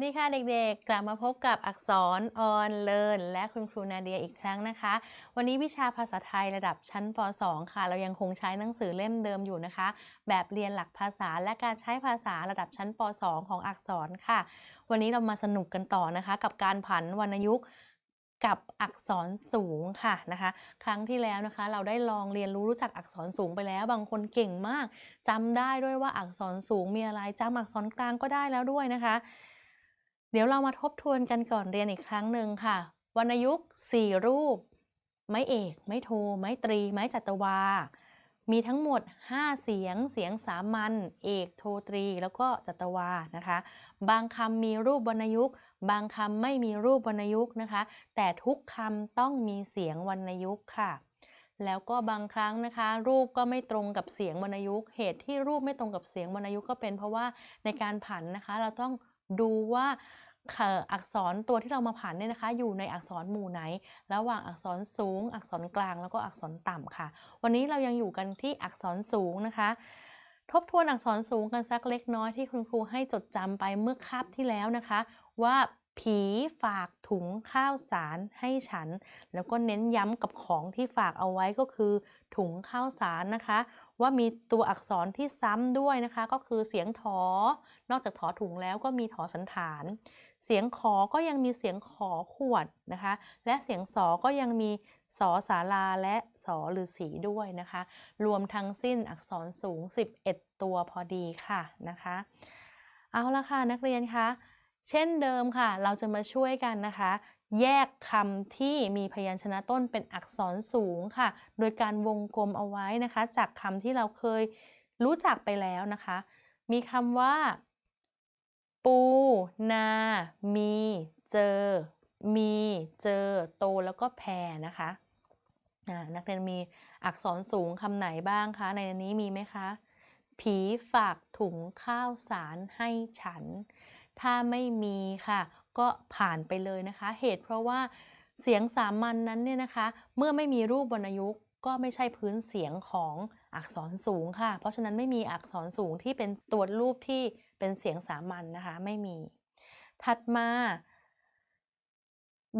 วัสดีค่ะเด็กๆ กลับมาพบกับอักษรออนเลินและคุณครูนาเดียอีกครั้งนะคะ วันนี้วิชาภาษาไทยระดับชั้นป .2 ค่ะ เรายังคงใช้หนังสือเล่มเดิมอยู่นะคะ แบบเรียนหลักภาษาและการใช้ภาษาระดับชั้นป .2 ของอักษรค่ะ วันนี้เรามาสนุกกันต่อนะคะ กับการผันวรรณยุกต์กับอักษรสูงค่ะนะคะ ครั้งที่แล้วนะคะ เราได้ลองเรียนรู้รู้จักอักษรสูงไปแล้ว บางคนเก่งมากจำได้ด้วยว่าอักษรสูงมีอะไรจำอักษรกลางก็ได้แล้วด้วยนะคะ เดี๋ยวเรามาทบทวนกันก่อนเรียนอีกครั้งหนึ่งค่ะ วรรณยุกต์4รูป ไม้เอก ไม้โท ไม้ตรี ไม้จัตวา มีทั้งหมด 5 เสียง เสียงสามัญ เอก โทตรี แล้วก็จัตวา นะคะ บางคำมีรูปวรรณยุกต์ บางคำไม่มีรูปวรรณยุกต์นะคะ แต่ทุกคำต้องมีเสียงวรรณยุกต์ค่ะแล้วก็บางครั้งนะคะ รูปก็ไม่ตรงกับเสียงวรรณยุกต์เหตุที่รูปไม่ตรงกับเสียงวรรณยุกต์ก็เป็นเพราะว่าในการผันนะคะ เราต้อง ดูว่าอักษรตัวที่เรามาผันเนี่ยนะคะ อยู่ในอักษรหมู่ไหน ระหว่างอักษรสูง อักษรกลางแล้วก็อักษรต่ำค่ะ วันนี้เรายังอยู่กันที่อักษรสูงนะคะ ทบทวนอักษรสูงกันสักเล็กน้อยที่คุณครูให้จดจำไปเมื่อคาบที่แล้วนะคะ ว่าผีฝากถุงข้าวสารให้ฉัน แล้วก็เน้นย้ำกับของที่ฝากเอาไว้ก็คือถุงข้าวสารนะคะ ว่ามีตัวอักษรที่ซ้ำด้วยนะคะ ก็คือเสียงถอ นอกจากถอถุงแล้วก็มีถอสันฐาน เสียงขอก็ยังมีเสียงขอขวดนะคะ และเสียงสอก็ยังมีสอสาราและสอฤาษีด้วยนะคะ รวมทั้งสิ้นอักษรสูง 11 ตัวพอดีค่ะนะคะ เอาละค่ะนักเรียนคะเช่นเดิมค่ะ เราจะมาช่วยกันนะคะ แยกคำที่มีพยัญชนะต้นเป็นอักษรสูงค่ะ โดยการวงกลมเอาไว้นะคะ จากคำที่เราเคยรู้จักไปแล้วนะคะ มีคำว่า ปู นา มี เจอ มี เจอ โต แล้วก็แพรนะคะนักเรียนมีอักษรสูงคำไหนบ้างคะ ในนี้มีไหมคะ ผีฝากถุงข้าวสารให้ฉัน ถ้าไม่มีค่ะ ก็ผ่านไปเลยนะคะ เหตุเพราะว่าเสียงสามัญนนั้นเนี่ยนะคะ เมื่อไม่มีรูปวรรณยุกต์ก็ไม่ใช่พื้นเสียงของอักษรสูงค่ะ เพราะฉะนั้นไม่มีอักษรสูงที่เป็นตัวรูปที่เป็นเสียงสามัญนนะคะ ไม่มี ถัดมา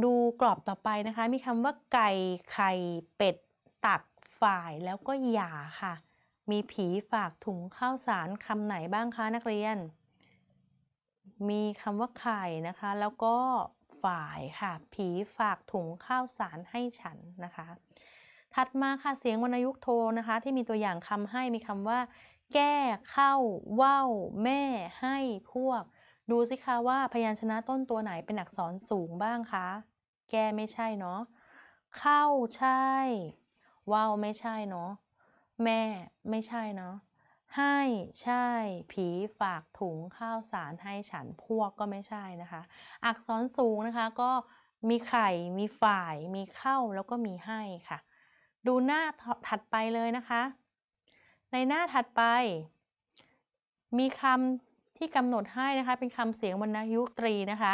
ดูกรอบต่อไปนะคะ มีคำว่าไก่ไข่เป็ด ตักฝ่ายแล้วก็หย่าค่ะ มีผีฝากถุงข้าวสารคำไหนบ้างคะนักเรียน มีคำว่าไข่นะคะ แล้วก็ฝ่ายค่ะ ผีฝากถุงข้าวสารให้ฉันนะคะ ถัดมาค่ะเสียงวรรณยุกโทนะคะ ที่มีตัวอย่างคำให้มีคำว่า แก้เข้าว่าวแม่ให้พวก ดูสิคะว่าพยัญชนะต้นตัวไหนเป็นอักษรสูงบ้างคะ แก้ไม่ใช่เนาะเข้าใช่ว่าวไม่ใช่เนาะแม่ไม่ใช่เนาะ ให้ใช่ ผีฝากถุงข้าวสารให้ฉันพวกก็ไม่ใช่นะคะ อักษรสูงนะคะก็มีไข่ มีฝ่าย มีเข้าแล้วก็มีให้ค่ะ ดูหน้าถัดไปเลยนะคะ ในหน้าถัดไป มีคำที่กำหนดให้นะคะ เป็นคำเสียงวรรณยุกตรีนะคะ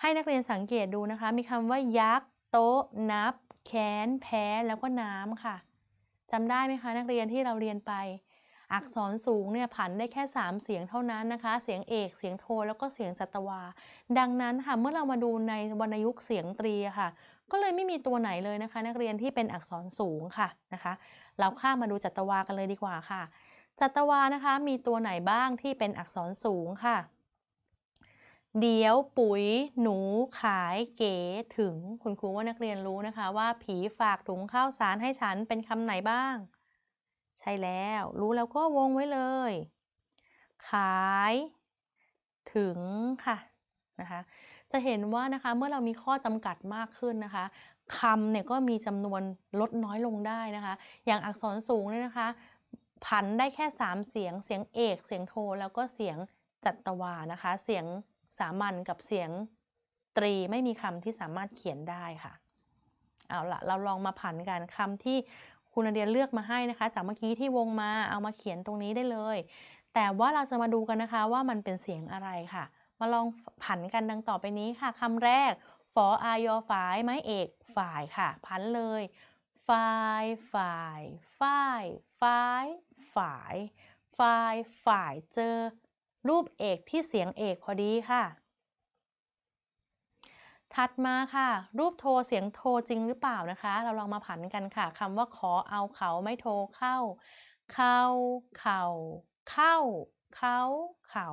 ให้นักเรียนสังเกตดูนะคะ มีคำว่ายักษ์โต๊ะ นับแค้นแพ้ แล้วก็น้ำค่ะจำได้ไหมคะ นักเรียนที่เราเรียนไป อักษรสูงเนี่ยผันได้แค่ 3 เสียงเท่านั้นนะคะ เสียงเอก เสียงโท แล้วก็เสียงจัตวา ดังนั้นค่ะ เมื่อเรามาดูในวรรณยุกต์เสียงตรีค่ะ ก็เลยไม่มีตัวไหนเลยนะคะ นักเรียนที่เป็นอักษรสูงค่ะนะคะ เราข้ามมาดูจัตวากันเลยดีกว่าค่ะ จัตวานะคะ มีตัวไหนบ้างที่เป็นอักษรสูงค่ะ เดี๋ยวปุ๋ย หนู ขายเก๋ถึงคุณครูว่านักเรียนรู้นะคะ ว่าผีฝากถุงข้าวสารให้ฉันเป็นคำไหนบ้าง ใช่แล้ว รู้แล้วก็วงไว้เลย ขาย ถึงค่ะนะคะ จะเห็นว่านะคะเมื่อเรามีข้อจำกัดมากขึ้นนะคะคำเนี่ยก็มีจำนวนลดน้อยลงได้นะคะ อย่างอักษรสูงเนี่ยนะคะผันได้แค่ 3 เสียง เสียงเอก เสียงโท แล้วก็เสียงจัตวานะคะ เสียงสามัญกับเสียงตรีไม่มีคำที่สามารถเขียนได้ค่ะ เอาละเราลองมาผันกันคำที่ คุณนาเดียเลือกมาให้นะคะ จากเมื่อกี้ที่วงมาเอามาเขียนตรงนี้ได้เลย แต่ว่าเราจะมาดูกันนะคะว่ามันเป็นเสียงอะไรค่ะ มาลองผันกันดังต่อไปนี้ค่ะคำแรกฟออายอฝายไม้เอกฝ่ายค่ะ พันเลยฝ่ายฝ่ายฝ่ายฝ่ายฝ่ายฝ่ายฝ่ายเจอ รูปเอกที่เสียงเอกพอดีค่ะ ถัดมาค่ะ รูปโทรเสียงโทรจริงหรือเปล่านะคะ เราลองมาผันกันค่ะคำว่าขอเอาเขาไม่โทรเข้า เข้า เข่า เข้า เขาเขา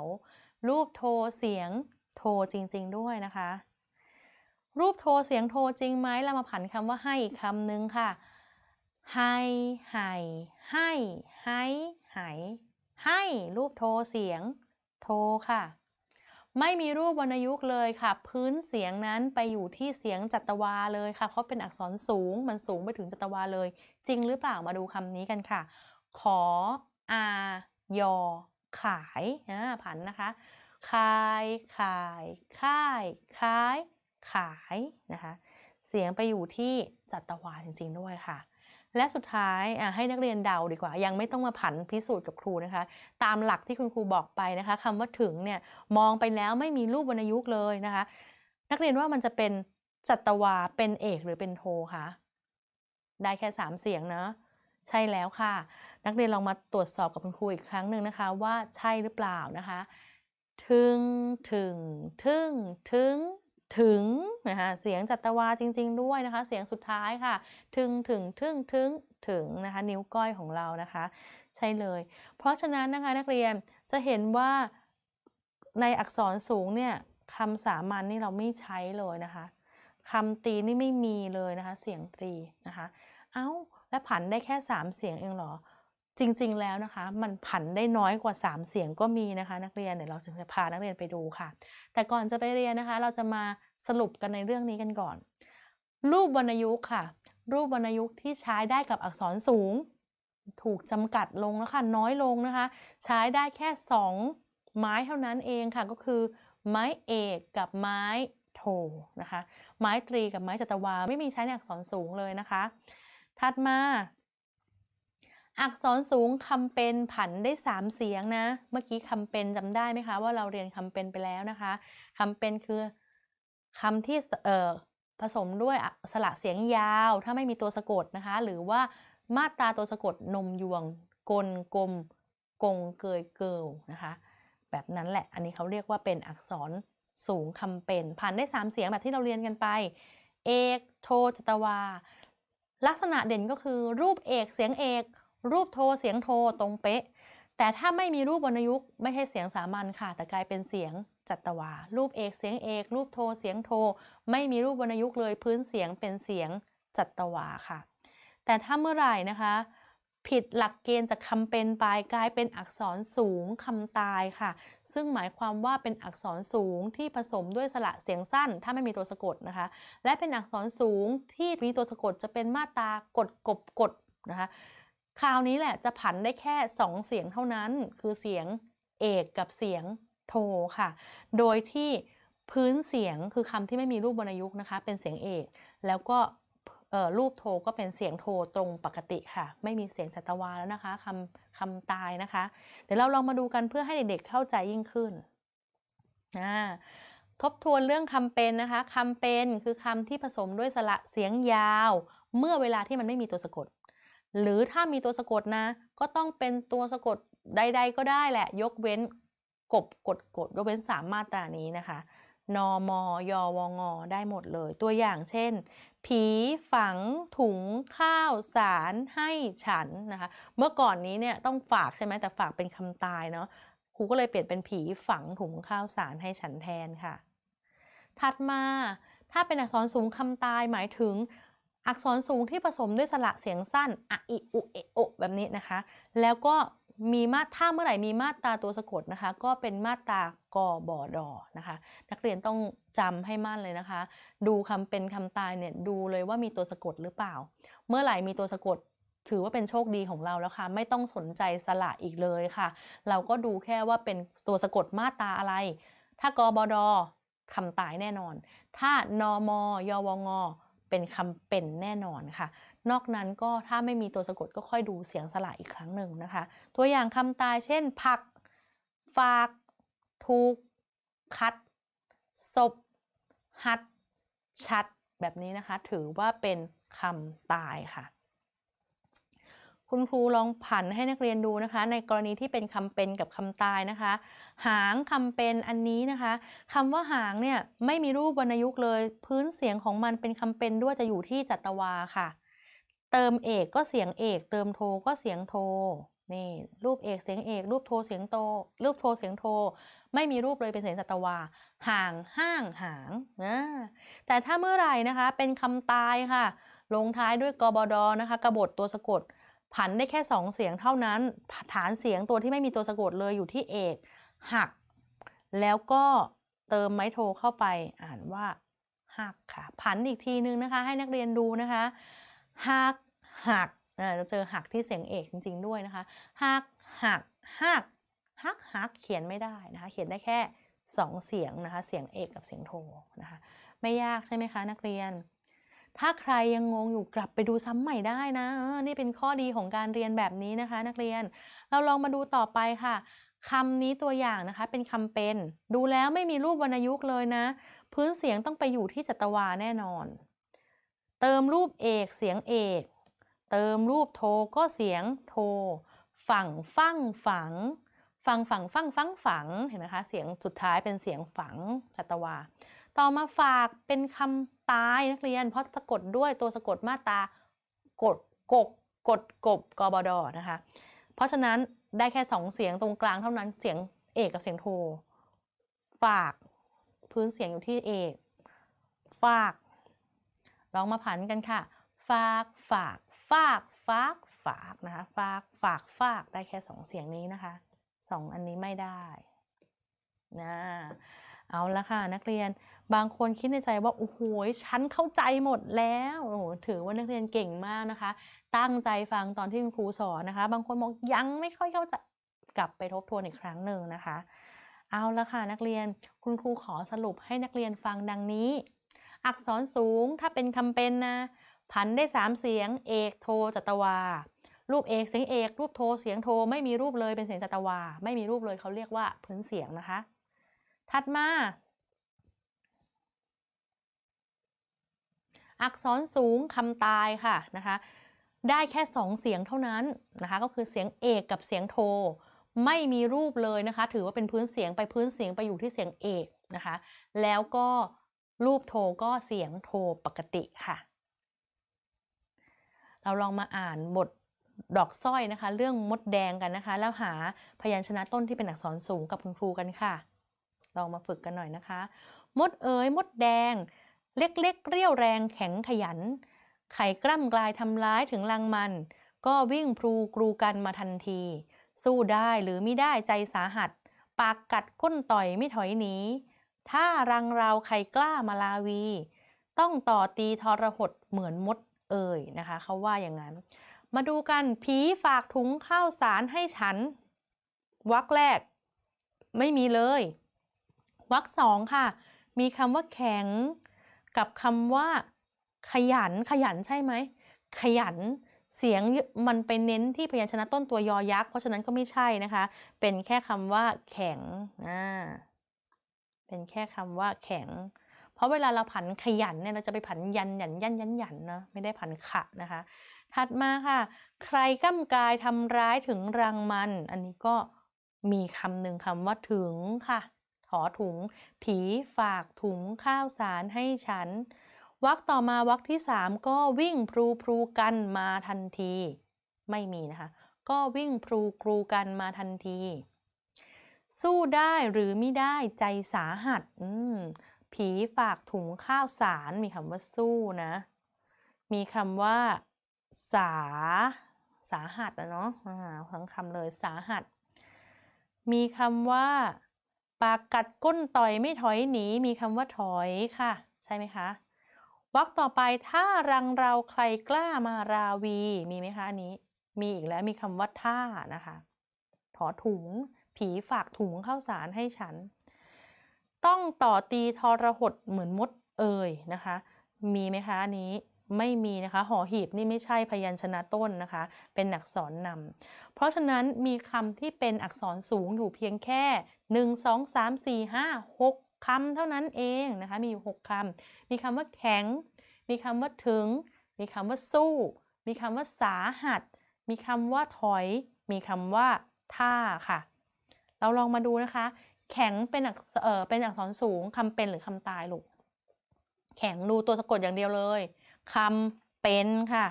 รูปโทรเสียงโทรจริง ๆ ด้วยนะคะ รูปโทรเสียงโทรจริงไหมเรามาผันคำว่าให้อีกคำนึงค่ะ ให้ให้ให้ให้ให้ให้รูปโทรเสียง โทรค่ะ ไม่มีรูปวรรณยุกต์เลยค่ะ พื้นเสียงนั้นไปอยู่ที่เสียงจัตวาเลยค่ะ เพราะเป็นอักษรสูงมันสูงไปถึงจัตวาเลย จริงหรือเปล่ามาดูคำนี้กันค่ะ ขออายอขายอ่าผันนะคะคายขายค่ายขาย ขายนะคะ เสียงไปอยู่ที่จัตวาจริงๆด้วยค่ะ และสุดท้ายให้นักเรียนเดาดีกว่า ยังไม่ต้องมาผันพิสูจน์กับครูนะคะ ตามหลักที่คุณครูบอกไปนะคะคำว่าถึงเนี่ยมองไปแล้วไม่มีรูปวรรณยุกต์เลยนะคะ นักเรียนว่ามันจะเป็นจัตวาเป็นเอกหรือเป็นโทคะได้แค่ 3 เสียงนะใช่แล้วค่ะ นักเรียนลองมาตรวจสอบกับคุณครูอีกครั้งหนึ่งนะคะว่าใช่หรือเปล่านะคะ ถึงถึงถึงถึง ถึงนะคะเสียงจัตวาจริง ๆ ด้วยนะคะ เสียงสุดท้ายค่ะ ถึงถึงถึงถึงถึงนะคะนิ้วก้อยของเรานะคะ ใช่เลย เพราะฉะนั้นนะคะนักเรียนจะเห็นว่าในอักษรสูงเนี่ยคำสามัญนนี่เราไม่ใช้เลยนะคะคำตีนี่ไม่มีเลยนะคะ เสียงตรีนะคะ เอา้า และผันได้แค่ 3 เสียงเองเหรอ จริงๆแล้วนะคะ มันผันได้น้อยกว่า 3 เสียงก็มีนะคะ นักเรียนเดี๋ยวเราจะพานักเรียนไปดูค่ะ แต่ก่อนจะไปเรียนนะคะ เราจะมาสรุปกันในเรื่องนี้กันก่อน รูปวรรณยุกต์ค่ะ รูปวรรณยุกต์ที่ใช้ได้กับอักษรสูง ถูกจำกัดลงแล้วค่ะน้อยลงนะคะ ใช้ได้แค่ 2 ไม้เท่านั้นเองค่ะก็คือไม้เอกกับไม้โทนะคะ ไม้ตรีกับไม้จัตวาไม่มีใช้ในอักษรสูงเลยนะคะ ถัดมา อักษรสูงคำเป็นผันได้ 3 เสียงนะ เมื่อกี้คำเป็นจำได้ไหมคะ ว่าเราเรียนคำเป็นไปแล้วนะคะคำเป็นคือคำที่เอ่อผสมด้วยสระเสียงยาว ถ้าไม่มีตัวสะกดนะคะ หรือว่ามาตราตัวสะกดนมยวง กลกลมกงเกยเกิลนะคะ แบบนั้นแหละอันนี้เขาเรียกว่าเป็นอักษรสูงคำเป็นผ่านได้ 3 เสียงแบบที่เราเรียนกันไป เอก โทจตวา ลักษณะเด่นก็คือรูปเอกเสียงเอก รูปโทรเสียงโทรตรงเป๊ะ แต่ถ้าไม่มีรูปวรรณยุกต์ไม่ใช่เสียงสามัญค่ะ แต่กลายเป็นเสียงจัตวา รูปเอกเสียงเอก รูปโทรเสียงโท ไม่มีรูปวรรณยุกต์เลยพื้นเสียงเป็นเสียงจัตวาค่ะ แต่ถ้าเมื่อไหร่นะคะ ผิดหลักเกณฑ์จากคำเป็นไปกลายเป็นอักษรสูงคำตายค่ะ ซึ่งหมายความว่าเป็นอักษรสูงที่ผสมด้วยสระเสียงสั้น ถ้าไม่มีตัวสะกดนะคะ และเป็นอักษรสูงที่มีตัวสะกดจะเป็นมาตรากดกบกดนะคะ คราวนี้แหละจะผันได้แค่ 2 เสียงเท่านั้น คือเสียงเอกกับเสียงโทค่ะ โดยที่พื้นเสียงคือคำที่ไม่มีรูปวรรณยุกต์นะคะ เป็นเสียงเอก แล้วก็รูปโทก็เป็นเสียงโทตรงปกติค่ะ ไม่มีเสียงจัตวาแล้วนะคะคำคำตายนะคะ เดี๋ยวเราลองมาดูกันเพื่อให้เด็กๆเข้าใจยิ่งขึ้นทบทวนเรื่องคำเป็นนะคะคำเป็นคือคำที่ผสมด้วยสระเสียงยาว เมื่อเวลาที่มันไม่มีตัวสะกด หรือถ้ามีตัวสะกดนะ ก็ต้องเป็นตัวสะกดใด ๆ ก็ได้แหละ ยกเว้นกบกดกดยกเว้นสามมาตรานี้นะคะ นอมอยอวงอได้หมดเลย ตัวอย่างเช่น ผีฝังถุงข้าวสารให้ฉันนะคะ เมื่อก่อนนี้เนี่ยต้องฝากใช่ไหมแต่ฝากเป็นคำตายเนาะครูก็เลยเปลี่ยนเป็นผีฝังถุงข้าวสารให้ฉันแทนค่ะ ถัดมาถ้าเป็นอักษรสูงคำตายหมายถึง อักษรสูงที่ผสมด้วยสระเสียงสั้นอะอิอุเอโอแบบนี้นะคะ แล้วก็มีมาถ้าเมื่อไหร่มีมาตราตัวสะกดนะคะ ก็เป็นมาตรากบอดอนะคะ นักเรียนต้องจำให้มั่นเลยนะคะ ดูคำเป็นคำตายเนี่ยดูเลยว่ามีตัวสะกดหรือเปล่า เมื่อไหร่มีตัวสะกดถือว่าเป็นโชคดีของเราแล้วค่ะ ไม่ต้องสนใจสระอีกเลยค่ะ เราก็ดูแค่ว่าเป็นตัวสะกดมาตราอะไร ถ้ากบดอคำตายแน่นอน ถ้านอมยวงอ เป็นคำเป็นแน่นอนค่ะ นอกนั้นก็ถ้าไม่มีตัวสะกดก็ค่อยดูเสียงสระอีกครั้งหนึ่งนะคะ ตัวอย่างคำตายเช่น ผัก ฝากถูก คัด ศพ หัด ชัด แบบนี้นะคะ ถือว่าเป็นคำตายค่ะ คุณครูลองผันให้นักเรียนดูนะคะ ในกรณีที่เป็นคำเป็นกับคำตายนะคะ หางคำเป็นอันนี้นะคะคำว่าหางเนี่ยไม่มีรูปวรรณยุกต์เลย พื้นเสียงของมันเป็นคำเป็นด้วยจะอยู่ที่จัตวาค่ะ เติมเอกก็เสียงเอก เติมโทก็เสียงโทนี่รูปเอกเสียงเอก รูปโทเสียงโต รูปโทเสียงโท ไม่มีรูปเลยเป็นเสียงจัตวา ห่างห้างหางนะแต่ถ้าเมื่อไหร่นะคะเป็นคำตายค่ะ ลงท้ายด้วยกบดนะคะกะบฏตัวสะกด ผันได้แค่สองเสียงเท่านั้น ฐานเสียงตัวที่ไม่มีตัวสะกดเลยอยู่ที่เอกหัก แล้วก็เติมไม้โทเข้าไปอ่านว่าหักค่ะ ผันอีกทีนึงนะคะ ให้นักเรียนดูนะคะหักหักเราเจอหักที่เสียงเอกจริง ๆ ด้วยนะคะหักหักหักหักหักเขียนไม่ได้นะคะ เขียนได้แค่สองเสียงนะคะ เสียงเอกกับเสียงโทนะคะ ไม่ยากใช่ไหมคะ นักเรียน ถ้าใครยังงงอยู่กลับไปดูซ้ำใหม่ได้นะนี่เป็นข้อดีของการเรียนแบบนี้นะคะ นักเรียน เราลองมาดูต่อไปค่ะคำนี้ตัวอย่างนะคะเป็นคำเป็น ดูแล้วไม่มีรูปวรรณยุกต์เลยนะ พื้นเสียงต้องไปอยู่ที่จัตวาแน่นอน เติมรูปเอกเสียงเอก เติมรูปโทก็เสียงโท ฝั่งฟั่งฝังฟังฝั่งฟั่งฟังฝังเห็นไหมคะเสียงสุดท้ายเป็นเสียงฝังจัตวา ต่อมาฝากเป็นคำ ตายนักเรียน เพราะสะกดด้วยตัวสะกดมาตากดกกกดกบกบดนะคะ เพราะฉะนั้นได้แค่สองเสียงตรงกลางเท่านั้นเสียงเอกกับเสียงโท ฝากพื้นเสียงอยู่ที่เอกฝากลองมาผันกันค่ะ ฝากฝากฝากฝากฝากนะคะฝากฝากฝากได้แค่สองเสียงนี้นะคะสองอันนี้ไม่ได้นะ เอาละค่ะนักเรียนบางคนคิดในใจว่าโอ้โหฉันเข้าใจหมดแล้วโอ้โหถือว่านักเรียนเก่งมากนะคะ ตั้งใจฟังตอนที่คุณครูสอนนะคะ บางคนบอกยังไม่ค่อยเข้าใจกลับไปทบทวนอีกครั้งหนึ่งนะคะ เอาละค่ะนักเรียนคุณครูขอสรุปให้นักเรียนฟังดังนี้ อักษรสูงถ้าเป็นคำเป็นนะพันได้สามเสียงเอกโทจัตวา รูปเอกเสียงเอก รูปโทเสียงโท ไม่มีรูปเลยเป็นเสียงจัตวา ไม่มีรูปเลยเขาเรียกว่าพื้นเสียงนะคะ ถัดมา อักษรสูงคำตายค่ะนะคะได้แค่สองเสียงเท่านั้นนะคะก็คือเสียงเอกกับเสียงโท ไม่มีรูปเลยนะคะ ถือว่าเป็นพื้นเสียงไปพื้นเสียงไปอยู่ที่เสียงเอกนะคะ แล้วก็รูปโทก็เสียงโทปกติค่ะ เราลองมาอ่านบทดอกสร้อยนะคะ เรื่องมดแดงกันนะคะ แล้วหาพยัญชนะต้นที่เป็นอักษรสูงกับคุณครูกันค่ะ ลองมาฝึกกันหน่อยนะคะ มดเอ๋ยมดแดง เล็กๆเรี่ยวแรงแข็งขยัน ไข่กล้ำกลายทำร้ายถึงลังมัน ก็วิ่งพลูกรูกันมาทันที สู้ได้หรือไม่ได้ใจสาหัส ปากกัดก้นต่อยไม่ถอยหนีถ้ารังเราใครกล้ามาลาวี ต้องต่อตีทรหดเหมือนมดเอ่ยนะคะเขาว่าอย่างนั้น มาดูกันผีฝากถุงข้าวสารให้ฉัน วักแรก ไม่มีเลย วักสองค่ะ มีคำว่าแข็ง กับคำว่า ขยัน ขยันใช่ไหม ขยัน เสียงมันไปเน้นที่พยัญชนะต้นตัวยอยักษ์ เพราะฉะนั้นก็ไม่ใช่นะคะ เป็นแค่คำว่า แข็งอ่าเป็นแค่คำว่าแข็ง เพราะเวลาเราผันขยันเนี่ยเราจะไปผันยันหยันยันยันยันเนาะไม่ได้ผันขะนะคะ ถัดมาค่ะ ใครก้ำกายทำร้ายถึงรังมัน อันนี้ก็มีคำหนึ่งคำว่าถึงค่ะ ถอถุง ผีฝากถุงข้าวสารให้ฉันวักต่อมาวักที่สามก็วิ่งพลูพลูกันมาทันที ไม่มีนะคะ ก็วิ่งพลูกรูกันมาทันที สู้ได้หรือไม่ได้ใจสาหัสผีฝากถุงข้าวสารมีคำว่าสู้นะ มีคำว่า สา สาหัสนะเนาะทั้งคำเลยสาหัส มีคำว่า ปากกัดก้นต่อยไม่ถอยหนีมีคำว่าถอยค่ะ ใช่ไหมคะวักต่อไปถ้ารังเราใครกล้ามาราวีมีไหมคะอันนี้ มีอีกแล้วมีคำว่าท่านะคะถอถุง ผีฝากถุงข้าวสารให้ฉัน ต้องต่อตีทรหดเหมือนมดเอ่ยนะคะ มีไหมคะอันนี้ไม่มีนะคะหอหีบนี่ไม่ใช่พยัญชนะต้นนะคะ เป็นอักษรนำเพราะฉะนั้นมีคำที่เป็นอักษรสูงอยู่เพียงแค่ 1 2 3 4 5 6คำเท่านั้นเองนะคะ มีอยู่ 6คำมีคำว่าแข็ง มีคำว่าถึง มีคำว่าสู้ มีคำว่าสาหัส มีคำว่าถอย มีคำว่าท่าค่ะ เราลองมาดูนะคะ แข็งเป็นอักษเออเป็นอักษรสูงคำเป็นหรือคำตายลูก แข็งดูตัวสะกดอย่างเดียวเลยคำเป็นค่ะ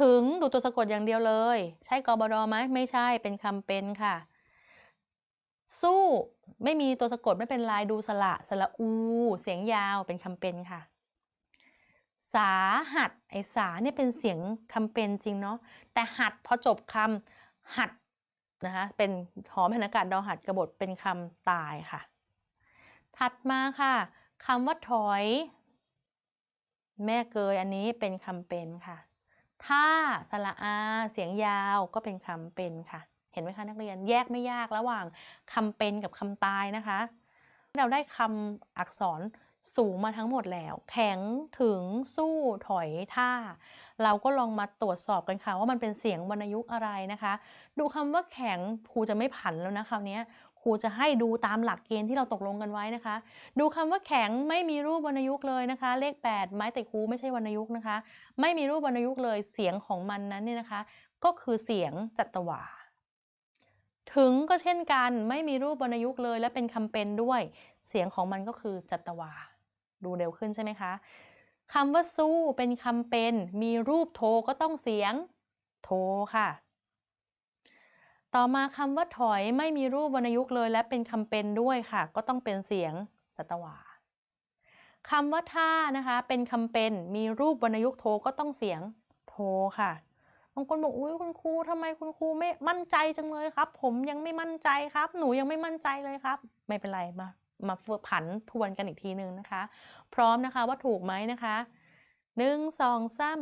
ถึงดูตัวสะกดอย่างเดียวเลย ใช่กบดไหมไม่ใช่เป็นคำเป็นค่ะ สู้ ไม่มีตัวสะกดไม่เป็นลายดูสระสระอู เสียงยาวเป็นคำเป็นค่ะ สาหัดไอสาเนี่ยเป็นเสียงคำเป็นจริงเนาะแต่หัดพอจบคำหัดนะคะเป็นหอมหันอากาศดอหัดกระบฏเป็นคำตายค่ะ ถัดมาค่ะคำว่าถอย แม่เกยอันนี้เป็นคำเป็นค่ะ ถ้าสระอาเสียงยาวก็เป็นคำเป็นค่ะ เห็นไหมคะนักเรียนแยกไม่ยากระหว่างคำเป็นกับคำตายนะคะ เราได้คำอักษรสูงมาทั้งหมดแล้ว แข็งถึงสู้ถอยท่า เราก็ลองมาตรวจสอบกันค่ะ ว่ามันเป็นเสียงวรรณยุกต์อะไรนะคะ ดูคำว่าแข็งครูจะไม่ผันแล้วนะคราวนี้ครูจะให้ดูตามหลักเกณฑ์ที่เราตกลงกันไว้นะคะ ดูคำว่าแข็งไม่มีรูปวรรณยุกต์เลยนะคะ เลข 8 ไม้แต่ครูไม่ใช่วรรณยุกต์นะคะ ไม่มีรูปวรรณยุกต์เลยเสียงของมันนั้นเนี่ยนะคะ ก็คือเสียงจัตวา ถึงก็เช่นกันไม่มีรูปวรรณยุกต์เลย และเป็นคำเป็นด้วย เสียงของมันก็คือจัตวา ดูเร็วขึ้นใช่ไหมคะคำว่าสู้เป็นคำเป็น มีรูปโทก็ต้องเสียงโทค่ะ ต่อมาคำว่าถอยไม่มีรูปวรรณยุกต์เลย และเป็นคำเป็นด้วยค่ะ ก็ต้องเป็นเสียงจัตวาคำว่าท่านะคะ เป็นคำเป็น มีรูปวรรณยุกต์โทก็ต้องเสียงโทค่ะ บางคนบอกอุ้ยคุณครูทำไมคุณครูไม่มั่นใจจังเลยครับ ผมยังไม่มั่นใจครับ หนูยังไม่มั่นใจเลยครับ ไม่เป็นไรมามาฝึกผันทวนกันอีกทีหนึ่งนะคะ พร้อมนะคะว่าถูกไหมนะคะหนึ่งสองสาม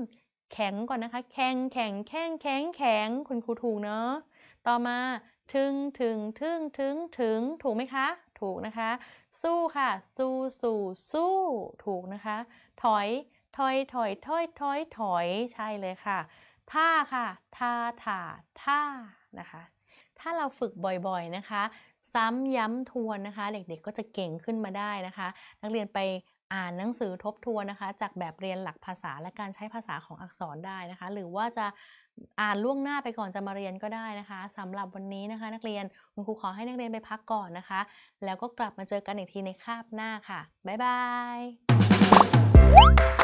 แข็งก่อนนะคะ แข็งแข็งแข็งแข็งแข็งคุณครูถูกเนาะต่อมาถึงถึงถึงถึงถึงถูกไหมคะ ถูกนะคะ สู้ค่ะ สู้สู้สู้ถูกนะคะ ถอยถอยถอยถอยถอยถอยใช่เลยค่ะ ท่าค่ะท่าท่าท่านะคะ ถ้าเราฝึกบ่อยๆนะคะ ซ้ำย้ำทวนนะคะ เด็กๆก็จะเก่งขึ้นมาได้นะคะ นักเรียนไปอ่านหนังสือทบทวนนะคะ จากแบบเรียนหลักภาษาและการใช้ภาษาของอักษรได้นะคะ หรือว่าจะอ่านล่วงหน้าไปก่อนจะมาเรียนก็ได้นะคะสำหรับวันนี้นะคะ นักเรียนคุณครูขอให้นักเรียนไปพักก่อนนะคะ แล้วก็กลับมาเจอกันอีกทีในคาบหน้าค่ะบ๊ายบาย